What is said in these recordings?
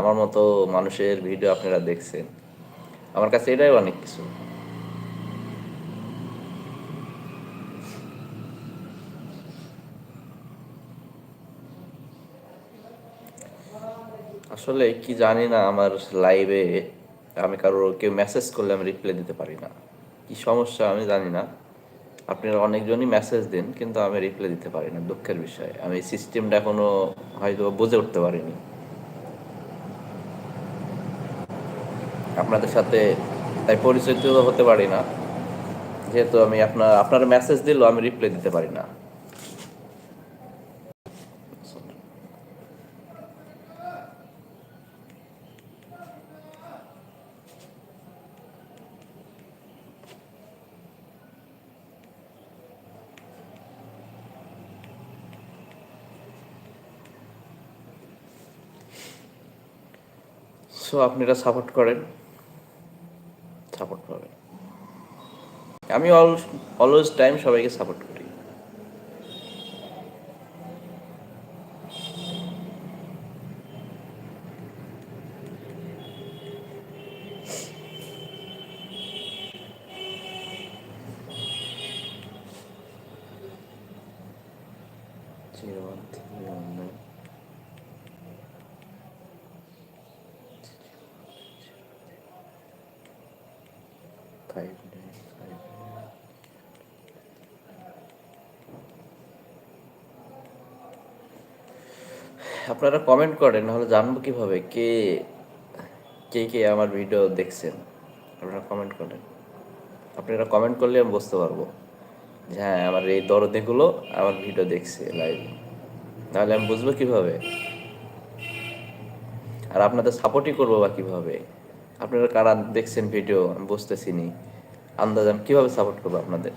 আমার মতো মানুষের ভিডিও আপনারা দেখছেন। আমার কাছে এটাই অনেক কিছু। আসলে কি জানি না আমার লাইভে আমি কারোর কেউ মেসেজ করলে আমি রিপ্লাই দিতে পারি না। কি সমস্যা আমি জানি না। আপনারা অনেকজনই মেসেজ দিন, কিন্তু আমি রিপ্লাই দিতে পারি না, দুঃখের বিষয়। আমি সিস্টেমটা এখনও হয়তো বুঝে উঠতে পারিনি। আপনাদের সাথে, তাই পরিচিত হতে পারি না। যেহেতু আমি আপনার আপনার মেসেজ দিলেও আমি রিপ্লাই দিতে পারি না। সো আপনারা সাপোর্ট করেন। সাপোর্ট পাবেন আমি অলওয়েজ টাইম সবাইকে সাপোর্ট করি nine. আপনারা কমেন্ট করেন, নাহলে জানব কীভাবে কে কে কে আমার ভিডিও দেখছেন। আপনারা কমেন্ট করেন। আপনারা কমেন্ট করলে আমি বুঝতে পারব যে হ্যাঁ আমার এই দরদেগুলো আমার ভিডিও দেখছে লাইভ নাহলে আমি বুঝব কীভাবে? আর আপনাদের সাপোর্টই করব বা কীভাবে? আপনারা কারা দেখছেন ভিডিও আমি বুঝতেছি নি আন্দাজ আমি কীভাবে সাপোর্ট করব আপনাদের?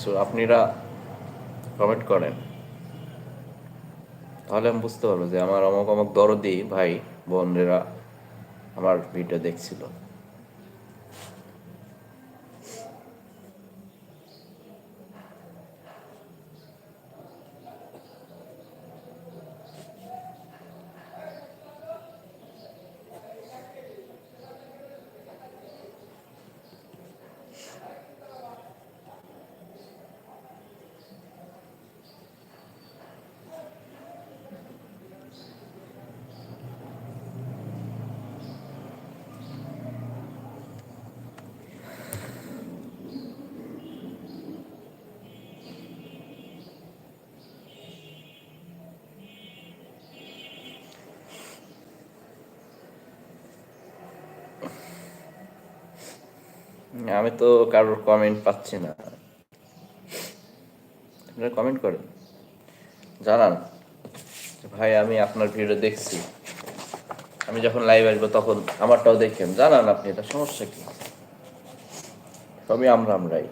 সো আপনারা কমেন্ট করেন। তাহলে আমি বুঝতে পারব যে আমার অমক অমক দরদি ভাই, বোনেরা আমার ভিডিও দেখছিল। আমি তো কারোর কমেন্ট পাচ্ছি না। আপনারা কমেন্ট করেন। জানান, ভাই, আমি আপনার ভিডিও দেখছি। আমি যখন লাইভ আসব তখন আমারটাও দেখেন। জানান আপনি, এটা সমস্যা কি? সবই আমরা আমরাই।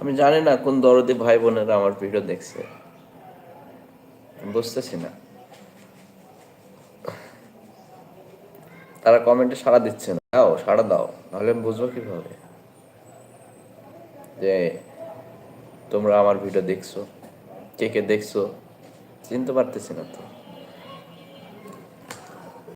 আমি জানি না কোন দরদি ভাই বোনেরা আমার ভিডিও দেখছে। বুঝতেছি না। তারা কমেন্টে সাড়া দিচ্ছে না। দাও, সাড়া দাও, নাহলে আমি বুঝব কীভাবে? যে তোমরা আমার ভিডিও দেখছ, কে কে দেখছ, চিনতে পারতেছি না তো।